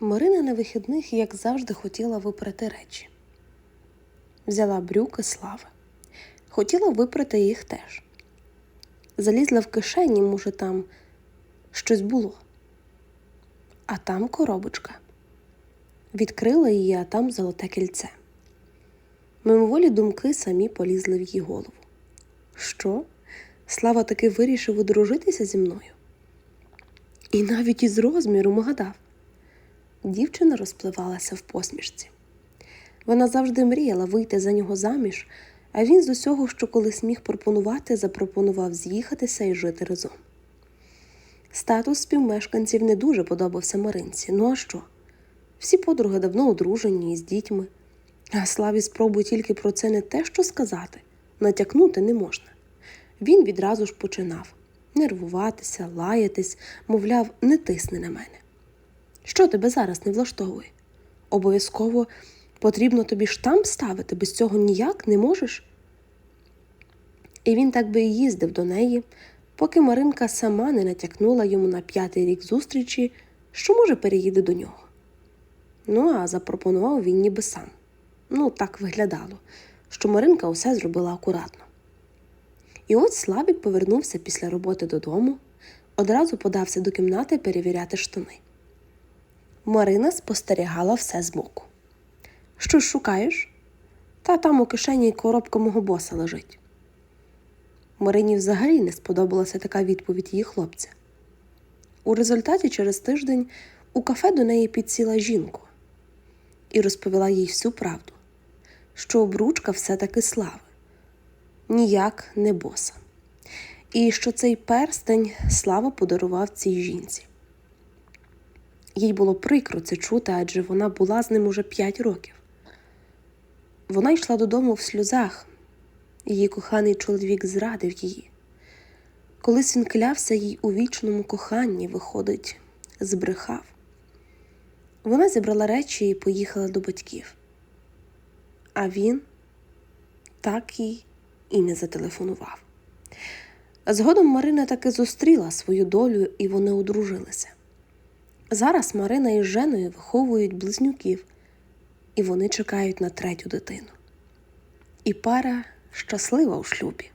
Марина на вихідних, як завжди, хотіла випрати речі. Взяла брюки слави. Хотіла випрати їх теж. Залізла в кишені, може, там щось було. А там коробочка. Відкрила її, а там золоте кільце. Мимоволі думки самі полізли в її голову. Що? Слава таки вирішив одружитися зі мною? І навіть із розміру гадав. Дівчина розпливалася в посмішці. Вона завжди мріяла вийти за нього заміж, а він з усього, що колись міг пропонувати, запропонував з'їхатися і жити разом. Статус співмешканців не дуже подобався Маринці. Ну а що? Всі подруги давно одружені і з дітьми, а Славі спробуй тільки про це не те, що сказати, натякнути не можна. Він відразу ж починав нервуватися, лаятись, мовляв, не тисни на мене. Що тебе зараз не влаштовує? Обов'язково потрібно тобі штамп ставити, без цього ніяк не можеш. І він так би і їздив до неї, поки Маринка сама не натякнула йому на п'ятий рік зустрічі, що може переїде до нього. Ну, а запропонував він ніби сам. Ну, так виглядало, що Маринка усе зробила акуратно. І от Славік повернувся після роботи додому, одразу подався до кімнати перевіряти штани. Марина спостерігала все збоку. Що ж шукаєш? Та там у кишені коробка мого боса лежить. Марині взагалі не сподобалася така відповідь її хлопця. У результаті через тиждень у кафе до неї підсіла жінку і розповіла їй всю правду, що обручка все-таки слави, ніяк не боса, і що цей перстень слава подарував цій жінці. Їй було прикро це чути, адже вона була з ним уже п'ять років. Вона йшла додому в сльозах, її коханий чоловік зрадив її. Колись він клявся їй у вічному коханні, виходить, збрехав. Вона зібрала речі і поїхала до батьків. А він так їй і не зателефонував. Згодом Марина таки зустріла свою долю, і вони одружилися. Зараз Марина із Женою виховують близнюків, і вони чекають на третю дитину. І пара щаслива у шлюбі.